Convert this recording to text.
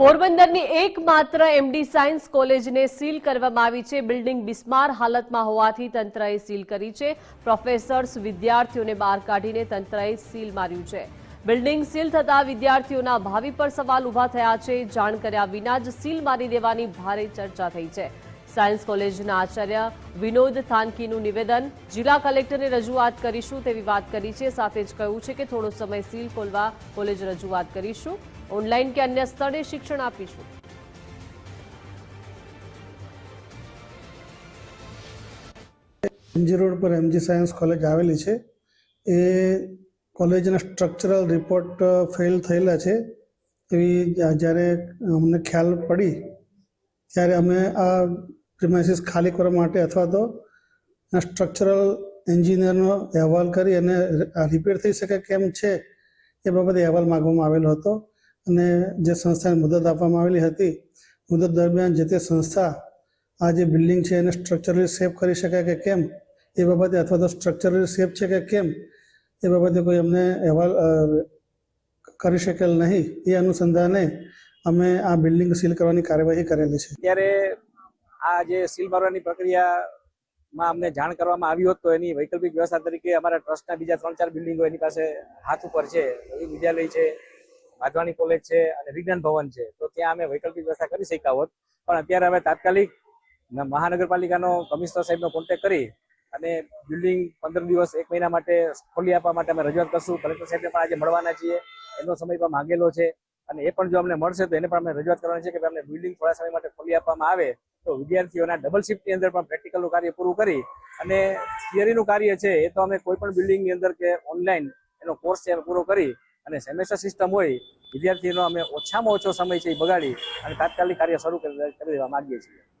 પોરબંદરની એકમાત્ર MD science કોલેજને સીલ કરવામાં આવી છે. બિલ્ડિંગ બિસ્માર હાલતમાં હોવાથી તંત્રએ સીલ કરી છે. પ્રોફેસર્સ, વિદ્યાર્થીઓને બહાર કાઢીને તંત્રએ સીલ માર્યું છે. બિલ્ડિંગ સીલ થતા વિદ્યાર્થીઓના ભાવિ પર સવાલ ઊભા થયા છે. જાણ કર્યા વિના જ સીલ મારી દેવાની ભારે ચર્ચા થઈ છે. સાયન્સ કોલેજના આચાર્ય વિનોદ થાનકીનું નિવેદન. જિલ્લા કલેક્ટરને રજૂઆત કરીશું તેવી વાત કરી છે. સાથે જ કહ્યું છે કે થોડો સમય સીલ ખોલવા કોલેજ રજૂઆત કરીશું. ઓનલાઈન કે અન્ય સ્થળે શિક્ષણ આપીશું. એમજી રોડ પર એમજી સાયન્સ કોલેજ આવેલી છે. એ કોલેજના સ્ટ્રક્ચરલ રિપોર્ટ ફેલ થયેલા છે. એવી જ્યારે અમને ખ્યાલ પડી, ત્યારે અમે આ પ્રિમાઇસીસ ખાલી કરવા માટે અથવા તો સ્ટ્રક્ચરલ એન્જિનિયરનો અહેવાલ કરી અને રિપેર થઈ શકે કેમ છે, એ બાબતે અહેવાલ માગવામાં આવેલો હતો. અને જે સંસ્થાને મુદત આપવામાં આવેલી હતી, મુદત દરમિયાન જે તે સંસ્થા આ જે બિલ્ડિંગ છે એને સ્ટ્રક્ચરલી સેફ કરી શકાય કે કેમ, એ બાબતે અથવા તો સ્ટ્રક્ચરલી સેફ છે કે કેમ, એ બાબતે કોઈ અમને અહેવાલ કરી શકેલ નહીં. એ અનુસંધાને અમે આ બિલ્ડિંગ સીલ કરવાની કાર્યવાહી કરેલી છે. ત્યારે આ જે સીલ મારવાની પ્રક્રિયામાં અમને જાણ કરવામાં આવી હોત એની વૈકલ્પિક વ્યવસ્થા તરીકે અમારા ટ્રસ્ટના બીજા ત્રણ ચાર બિલ્ડિંગો એની પાસે હાથ ઉપર છે. વિદ્યાલય છે વાધવાની કોલેજ છે અને વિજ્ઞાન ભવન છે. તો ત્યાં અમે વૈકલ્પિક વ્યવસ્થા કરી શક્યા હોત. પણ અત્યારે અમે તાત્કાલિક મહાનગરપાલિકાનો કમિશનર સાહેબનો કોન્ટેક્ટ કરી અને બિલ્ડિંગ પંદર દિવસ, એક મહિના માટે ખોલી આપવા માટે અમે રજૂઆત કરશું. કલેક્ટર સાહેબને પણ આજે મળવાના છીએ. એનો સમય પણ માંગેલો છે. અને એ પણ જો અમને મળશે તો એને પણ અમે રજૂઆત કરવાની છે કે અમને બિલ્ડિંગ થોડા સમય માટે ખોલી આપવામાં આવે તો વિદ્યાર્થીઓના ડબલ શિફ્ટની અંદર પણ પ્રેક્ટિકલનું કાર્ય પૂરું કરી અને થિયરીનું કાર્ય છે એ તો અમે કોઈ પણ બિલ્ડિંગની અંદર કે ઓનલાઈન એનો કોર્સ છે પૂરો કરી અને સેમેસ્ટર સિસ્ટમ હોય, વિદ્યાર્થીનો અમે ઓછામાં ઓછો સમય છે એ બગાડી અને તાત્કાલિક કાર્ય શરૂ કરી દેવા માંગીએ છીએ.